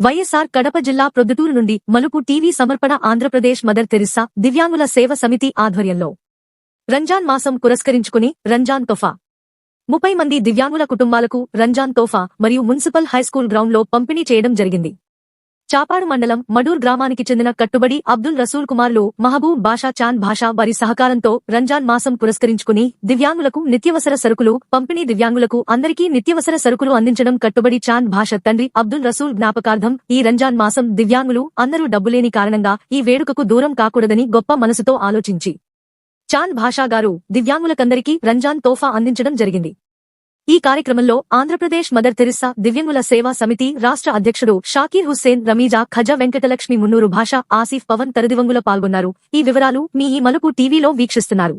వైఎస్ఆర్ కడప జిల్లా ప్రొద్దుటూరు నుండి మలుపు టీవీ సమర్పణ ఆంధ్రప్రదేశ్ మదర్ తెరిస్సా దివ్యాంగుల సేవ సమితి ఆధ్వర్యంలో. రంజాన్ మాసం పురస్కరించుకుని రంజాన్ తోఫా. ముప్పై మంది దివ్యాంగుల కుటుంబాలకు రంజాన్ తోఫా మరియు మున్సిపల్ హైస్కూల్ గ్రౌండ్లో పంపిణీ చేయడం జరిగింది. చాపాడు మండలం మడూర్ గ్రామానికి చెందిన కట్టుబడి అబ్దుల్ రసూల్ కుమార్లు మహబూబ్ బాషా చాంద్ భాషా వారి సహకారంతో రంజాన్ మాసం పురస్కరించుకుని దివ్యాంగులకు నిత్యవసర సరుకులు పంపిణీ దివ్యాంగులకు అందరికీ నిత్యవసర సరుకులు అందించడం కట్టుబడి చాంద్ భాష తండ్రి అబ్దుల్ రసూల్ జ్ఞాపకార్థం ఈ రంజాన్ మాసం దివ్యాంగులు అందరూ డబ్బులేని కారణంగా ఈ వేడుకకు దూరం కాకూడదని గొప్ప మనసుతో ఆలోచించి. చాంద్ భాషా గారు దివ్యాంగులకందరికీ రంజాన్ తోఫా అందించడం జరిగింది. ఈ కార్యక్రమంలో ఆంధ్రప్రదేశ్ మదర్ తెరిస్సా దివ్యంగుల సేవా సమితి రాష్ట్ర అధ్యక్షుడు షాకీర్ హుస్సేన్ రమీజా ఖజా వెంకటలక్ష్మి మున్నూరు భాష ఆసిఫ్ పవన్ తరదివంగుల పాల్గొన్నారు. ఈ వివరాలు మీ ఈ మలుపు టీవీలో వీక్షిస్తున్నారు.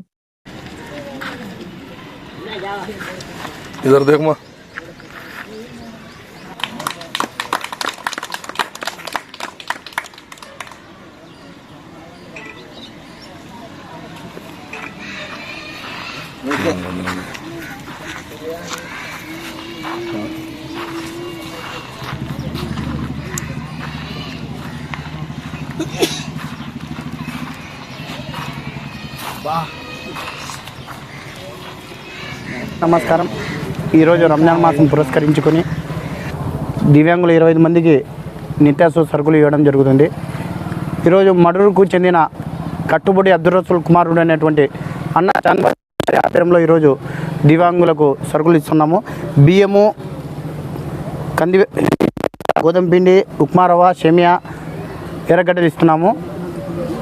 Okay. నమస్కారం. ఈరోజు రంజాన్ మాసం పురస్కరించుకొని దివ్యాంగులు ఇరవై ఐదు మందికి నిత్యాసు సరుకులు ఇవ్వడం జరుగుతుంది. ఈరోజు మడూరుకు చెందిన కట్టుబడి అబ్దుల్ కుమారుడు అనేటువంటి అన్న చాన్బాయ్ ఆధ్వర్యంలో ఈరోజు దివ్యాంగులకు సరుకులు ఇస్తున్నాము. బియ్యము కంది గోధుమ పిండి ఉప్మారవ రవ్వ షమియా ఎర్రగడ్డలు ఇస్తున్నాము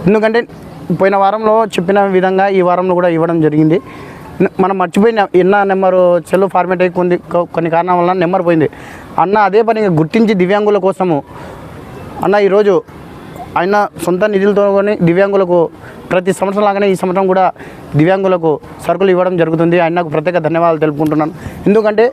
ఎందుకంటే పోయిన వారంలో చెప్పిన విధంగా ఈ వారంలో కూడా ఇవ్వడం జరిగింది. మనం మర్చిపోయిన ఎన్న నెంబరు సెల్ ఫార్మేట్ అయ్యి కొన్ని కొన్ని కారణాల వల్ల నెంబర్ పోయింది. అన్న అదే పని గుర్తించి దివ్యాంగుల కోసము అన్న ఈరోజు ఆయన సొంత నిధులతో దివ్యాంగులకు ప్రతి సంవత్సరం లాగానే ఈ సంవత్సరం కూడా దివ్యాంగులకు సరుకులు ఇవ్వడం జరుగుతుంది. ఆయనకు ప్రత్యేక ధన్యవాదాలు తెలుపుకుంటున్నాను. ఎందుకంటే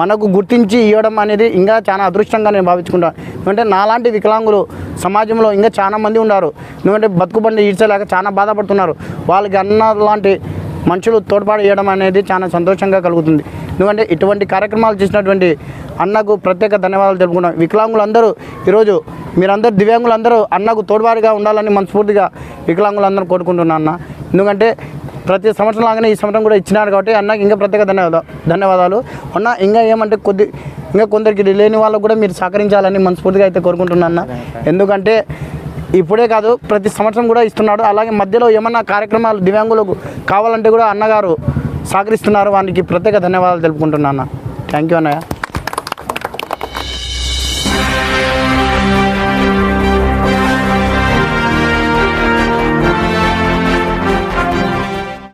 మనకు గుర్తించి ఇవ్వడం అనేది ఇంకా చాలా అదృష్టంగా నేను భావించుకుంటాను ఎందుకంటే నాలాంటి వికలాంగులు సమాజంలో ఇంకా చాలా మంది ఉన్నారు. ఎందుకంటే బతుకుబండి ఈడ్చలేక చాలా బాధపడుతున్నారు. వాళ్ళకి అన్న లాంటి మనుషులు తోడ్పాటు చేయడం అనేది చాలా సంతోషంగా కలుగుతుంది. ఎందుకంటే ఇటువంటి కార్యక్రమాలు చేసినటువంటి అన్నకు ప్రత్యేక ధన్యవాదాలు తెలుపుకున్నాం వికలాంగులందరూ ఈరోజు మీరందరూ దివ్యాంగులందరూ అన్నకు తోడువారిగా ఉండాలని మనస్ఫూర్తిగా వికలాంగులందరూ కోరుకుంటున్నాను అన్న. ఎందుకంటే ప్రతి సంవత్సరం లాగానే ఈ సంవత్సరం కూడా ఇచ్చినారు కాబట్టి అన్నకి ఇంకా ప్రత్యేక ధన్యవాదాలు ధన్యవాదాలు. అన్న ఇంకా ఏమంటే కొద్ది ఇంకా కొందరికి లేని వాళ్ళకు కూడా మీరు సహకరించాలని మనస్ఫూర్తిగా అయితే కోరుకుంటున్నాను అన్న. ఎందుకంటే ఇప్పుడే కాదు ప్రతి సంవత్సరం కూడా ఇస్తున్నాడు. అలాగే మధ్యలో ఏమన్నా కార్యక్రమాలు దివ్యాంగులకు కావాలంటే కూడా అన్నగారు సహకరిస్తున్నారు. వానికి ప్రత్యేక ధన్యవాదాలు తెలుపుకుంటున్నాను అన్న. థ్యాంక్ యూ అన్నయ్య.